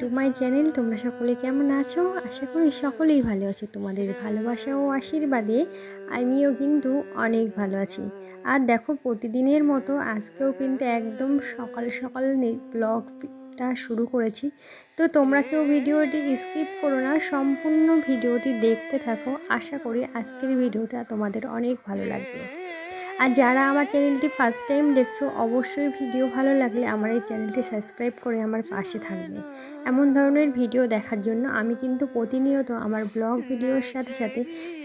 To my channel তোমরা সকলে কেমন আছো? আশা করি সকলেই ভালো আছো। তোমাদের ভালোবাসা ও আশীর্বাদে আমিও কিন্তু অনেক ভালো আছি। আর দেখো, প্রতিদিনের মতো আজকেও কিন্তু একদম সকাল সকাল ব্লগটা শুরু করেছি। তো তোমরা কেউ ভিডিওটি স্কিপ করো না, সম্পূর্ণ ভিডিওটি দেখতে থাকো। আশা করি আজকের ভিডিওটা তোমাদের অনেক ভালো লাগবে। আর যারা আমার চ্যানেলটি ফার্স্ট টাইম দেখছ, অবশ্যই ভিডিও ভালো লাগলে আমার এই চ্যানেলটি সাবস্ক্রাইব করে আমার পাশে থাকবে। এমন ধরনের ভিডিও দেখার জন্য আমি কিন্তু প্রতিনিয়ত আমার ব্লগ ভিডিওর সাথে সাথে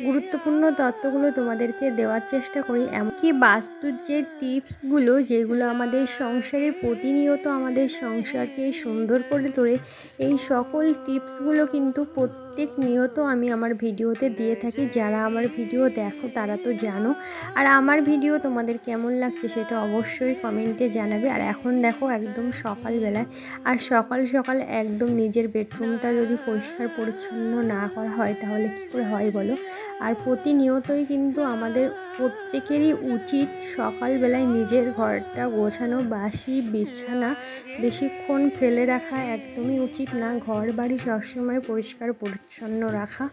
গুরুত্বপূর্ণ তথ্যগুলো তোমাদেরকে দেওয়ার চেষ্টা করি। এমনকি বাস্তুর যে টিপসগুলো, যেগুলো আমাদের সংসারে প্রতিনিয়ত আমাদের সংসারকে সুন্দর করে তোলে, এই সকল টিপসগুলো কিন্তু প্রত্যেক নিয়ত আমি আমার ভিডিওতে দিয়ে থাকি। যারা আমার ভিডিও দেখো, তারা তো জানো। আর আমার ভিডিও তোমাদের কেমন লাগছে সেটা অবশ্যই কমেন্টে জানাবে। আর এখন দেখো একদম সকালবেলায়। আর সকাল সকাল একদম নিজের বেডরুমটা যদি পরিষ্কার পরিচ্ছন্ন না করা হয়, তাহলে কী করে হয় বলো? আর প্রতিনিয়তই কিন্তু আমাদের প্রত্যেকেরই উচিত সকালবেলায় নিজের ঘরটা গোছানো, বাসি, বিছানা বেশিক্ষণ ফেলে রাখা একদমই উচিত না। ঘর বাড়ি সবসময় পরিষ্কার পরিচ্ছন্ন রাখা।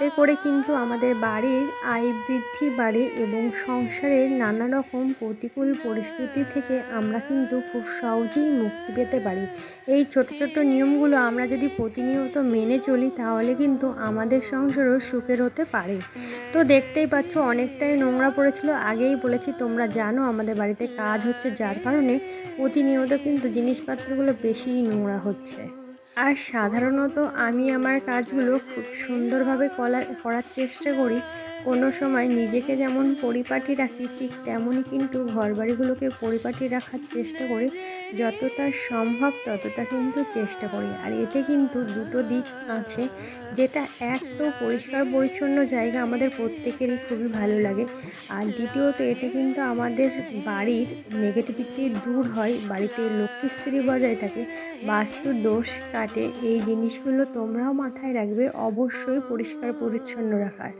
এতে করে কিন্তু আমাদের বাড়ির আয় বৃদ্ধি বাড়ে এবং সংসারের নানা রকম প্রতিকূল পরিস্থিতি থেকে আমরা কিন্তু খুব সহজেই মুক্তি পেতে পারি। এই ছোট ছোট নিয়মগুলো আমরা যদি প্রতিনিয়ত মেনে চলি তাহলে কিন্তু আমাদের সংসারও সুখের হতে পারে। তো দেখতেই পাচ্ছ অনেকটাই নোংরা পড়েছিল। আগেই বলেছি তোমরা জানো আমাদের বাড়িতে কাজ হচ্ছে যার কারণে প্রতিনিয়ত কিন্তু জিনিসপত্রগুলো বেশিই নোংরা হচ্ছে। আর সাধারণত আমি আমার কাজগুলো খুব সুন্দরভাবে করার চেষ্টা করি। কোনো সময় নিজেকে যেমন পরিপাটি রাখি, ঠিক তেমনই কিন্তু ঘরবাড়িগুলোকে পরিপাটি রাখার চেষ্টা করি। যতটা সম্ভব ততটা কিন্তু চেষ্টা করি। আর এতে কিন্তু দুটো দিক আছে, যেটা এক তো পরিষ্কার পরিচ্ছন্ন জায়গা আমাদের প্রত্যেকেরই খুবই ভালো লাগে। আর দ্বিতীয়ত এটা কিন্তু আমাদের বাড়ির নেগেটিভিটি দূর হয়, বাড়িতে লক্ষ্মীশ্রী বজায় থাকে, বাস্তু দোষ কাটে। এই জিনিসগুলো তোমরাও মাথায় রাখবে, অবশ্যই পরিষ্কার পরিচ্ছন্ন রাখার।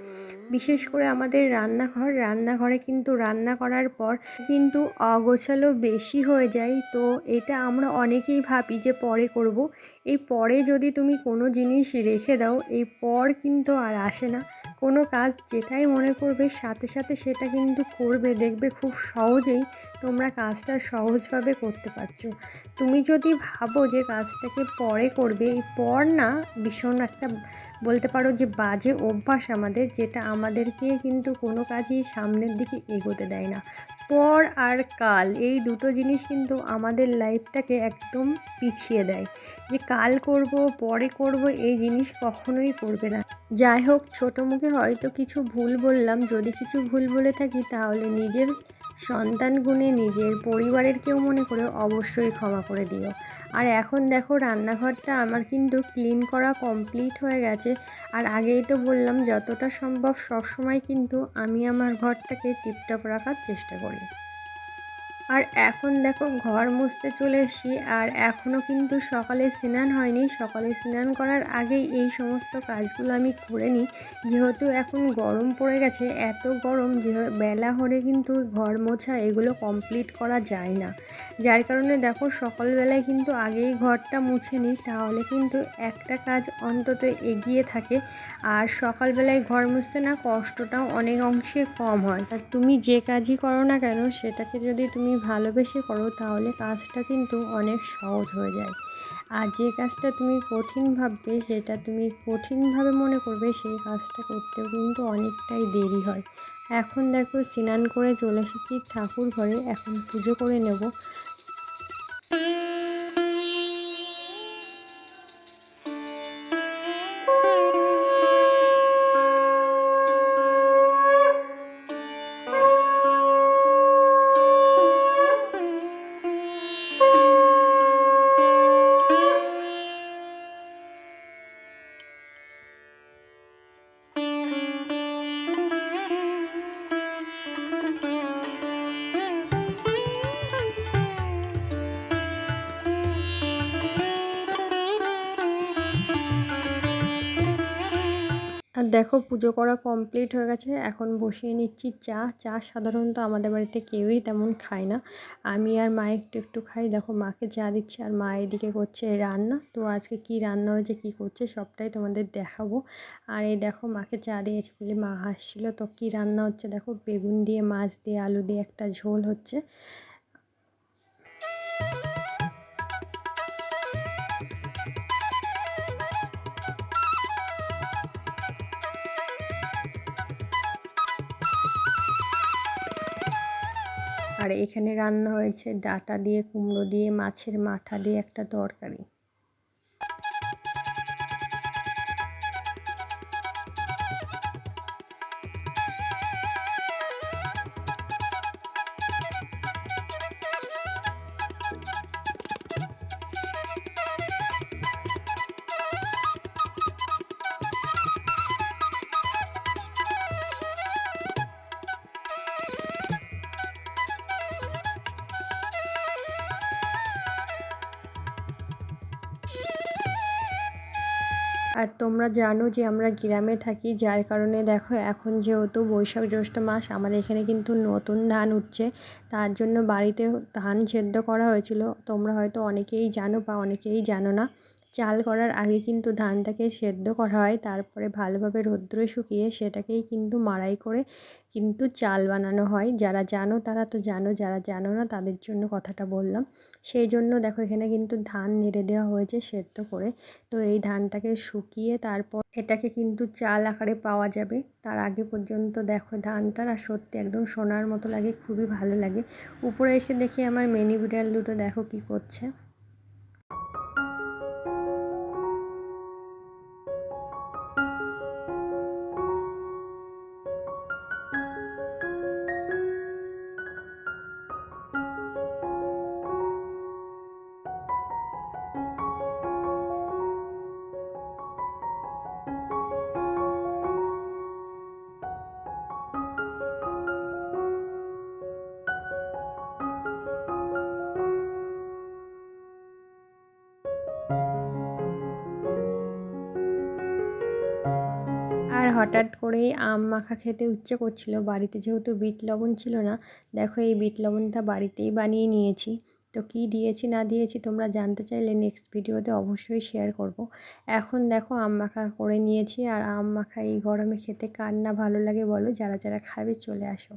বিশেষ করে আমাদের রান্নাঘর, রান্নাঘরে কিন্তু রান্না করার পর কিন্তু অগোছালো বেশি হয়ে যায়। তো এটা আমরা অনেকেই ভাবি যে পরে করব। এই পরে যদি তুমি কোনো জিনিস রেখে দাও, এই পর কিন্তু আর আসে না। কোনো কাজ যেটাই মনে করবে, সাথে সাথে সেটা কিন্তু করবে, দেখবে খুব সহজেই তোমরা কাজটা সহজভাবে করতে পারছ। তুমি যদি ভাবো যে কাজটাকে পরে করবে, এই পর না ভীষণ একটা বলতে পারো যে বাজে অভ্যাস আমাদের, যেটা আমাদেরকে কিন্তু কোনো কাজই সামনের দিকে এগোতে দেয় না। পর আর কাল, এই দুটো জিনিস কিন্তু আমাদের লাইফটাকে একদম পিছিয়ে দেয়। যে কাল করব, পরে করব, এই জিনিস কখনোই করবে না। যাই হোক, ছোটো মুখে হয়তো কিছু ভুল বললাম। যদি কিছু ভুল বলে থাকি, তাহলে নিজের সন্তান গুণে নিজের পরিবারের কেউ মনে করে অবশ্যই ক্ষমা করে দিও। আর এখন দেখো, রান্নাঘরটা আমার কিন্তু ক্লিন করা কমপ্লিট হয়ে গেছে। আর আগেই তো বললাম, যতটা সম্ভব সবসময় কিন্তু আমি আমার ঘরটাকে টিপটপ রাখার চেষ্টা করি। আর এখন দেখো ঘর মুছতে চলে এসেছি। আর এখনও কিন্তু সকালে স্নান হয়নি। সকালে স্নান করার আগেই এই সমস্ত কাজগুলো আমি করে নিই। যেহেতু এখন গরম পড়ে গেছে, এত গরম যে বেলা হলে কিন্তু ঘর মোছা এগুলো কমপ্লিট করা যায় না। যার কারণে দেখো সকালবেলায় কিন্তু আগেই ঘরটা মুছে নিই, তাহলে কিন্তু একটা কাজ অন্তত এগিয়ে থাকে। আর সকালবেলায় ঘর মুছতে না কষ্টটাও অনেক অংশে কম হয়। আর তুমি যে কাজই করো না কেন, সেটাকে যদি তুমি ভালোবেসে করো, তাহলে কাজটা কিন্তু অনেক সহজ হয়ে যায়। আর যে কাজটা তুমি কঠিন ভাববে, সেটা তুমি কঠিনভাবে মনে করবে, সেই কাজটা করতেও কিন্তু অনেকটাই দেরি হয়। এখন দেখো, স্নান করে চলে এসেছি ঠাকুর ঘরে, এখন পুজো করে নেব। আর দেখো পুজো করা কমপ্লিট হয়ে গেছে। এখন বসিয়ে নিচ্ছি চা। চা সাধারণত আমাদের বাড়িতে কেউই তেমন খায় না। আমি আর মা একটু একটু খাই। দেখো মাকে চা দিচ্ছি আর মা এদিকে করছে রান্না। তো আজকে কি রান্না হয়েছে, কি করছে সবটাই তোমাদের দেখাবো। আর এই দেখো মাকে চা দিয়েছি বলে মা হাসছিলো। তো কি রান্না হচ্ছে? দেখো বেগুন দিয়ে, মাছ দিয়ে, আলু দিয়ে একটা ঝোল হচ্ছে। আর এখানে রান্না হয়েছে ডাটা দিয়ে কুমড়ো দিয়ে মাছের মাথা দিয়ে একটা তরকারি। আর তোমরা জানো যে আমরা গ্রামে থাকি, যার কারণে দেখো এখন যেহেতু বৈশাখ জ্যৈষ্ঠ মাস, আমাদের এখানে কিন্তু নতুন ধান উঠছে। তার জন্য বাড়িতে ধান সেদ্ধ করা হয়েছিল। তোমরা হয়তো অনেকেই জানো বা অনেকেই জানো না। চাল করার আগে কিন্তু ধানটাকে সেদ্ধ করা হয়, তারপরে ভালোভাবে রৌদ্রে শুকিয়ে সেটাকেই কিন্তু মাড়াই করে কিন্তু চাল বানানো হয়। যারা জানো তারা তো জানো, যারা জানো না তাদের জন্য কথাটা বললাম। সেই জন্য দেখো এখানে কিন্তু ধান নেড়ে দেওয়া হয়েছে সেদ্ধ করে। তো এই ধানটাকে শুকিয়ে তারপর এটাকে কিন্তু চাল আকারে পাওয়া যাবে। তার আগে পর্যন্ত দেখো ধানটা আর সত্যি একদম সোনার মতো লাগে, খুবই ভালো লাগে। উপরে এসে দেখি আমার মেনি বিড়াল দুটো দেখো কি করছে। হঠাৎ করেই আম মাখা খেতে ইচ্ছে করছিল। বাড়িতে যেহেতু বিট লবণ ছিল না, দেখো এই বিট লবণটা বাড়িতেই বানিয়ে নিয়েছি। তো কি দিয়েছি না দিয়েছি তোমরা জানতে চাইলে নেক্সট ভিডিওতে অবশ্যই শেয়ার করব। এখন দেখো আম মাখা করে নিয়েছি আর আম মাখা এই গরমে খেতে কার না ভালো লাগে বলো? যারা যারা খাবে চলে আসো।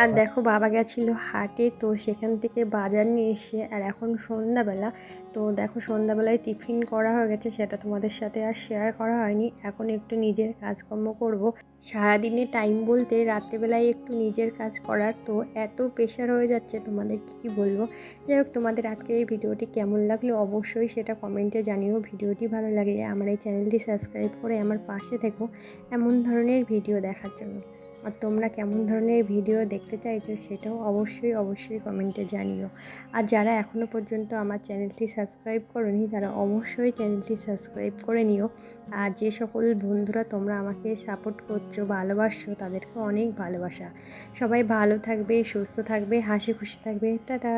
আর দেখো বাবা গেছিল হাটে, তো সেখান থেকে বাজার নিয়ে এসে, আর এখন সন্ধ্যাবেলা, তো দেখো সন্ধ্যাবেলায় টিফিন করা হয়ে গেছে, সেটা তোমাদের সাথে আর শেয়ার করা হয়নি। এখন একটু নিজের কাজকর্ম করব। সারাদিনে টাইম বলতে রাত্রেবেলায় একটু নিজের কাজ করার, তো এত প্রেশার হয়ে যাচ্ছে তোমাদের কী কী বলব? যাই হোক, তোমাদের আজকের এই ভিডিওটি কেমন লাগল অবশ্যই সেটা কমেন্টে জানিও। ভিডিওটি ভালো লাগে আমার এই চ্যানেলটি সাবস্ক্রাইব করে আমার পাশে থেকো। এমন ধরনের ভিডিও দেখার জন্য। আর তোমরা কেমন ধরনের ভিডিও দেখতে চাইছো সেটাও অবশ্যই অবশ্যই কমেন্টে জানিও। আর যারা এখনও পর্যন্ত আমার চ্যানেলটি সাবস্ক্রাইব করনি, তারা অবশ্যই চ্যানেলটি সাবস্ক্রাইব করে নিও। আর যে সকল বন্ধুরা তোমরা আমাকে সাপোর্ট করছ, ভালোবাসছো, তাদেরকে অনেক ভালোবাসা। সবাই ভালো থাকবে, সুস্থ থাকবে, হাসি খুশি থাকবে। টাটা!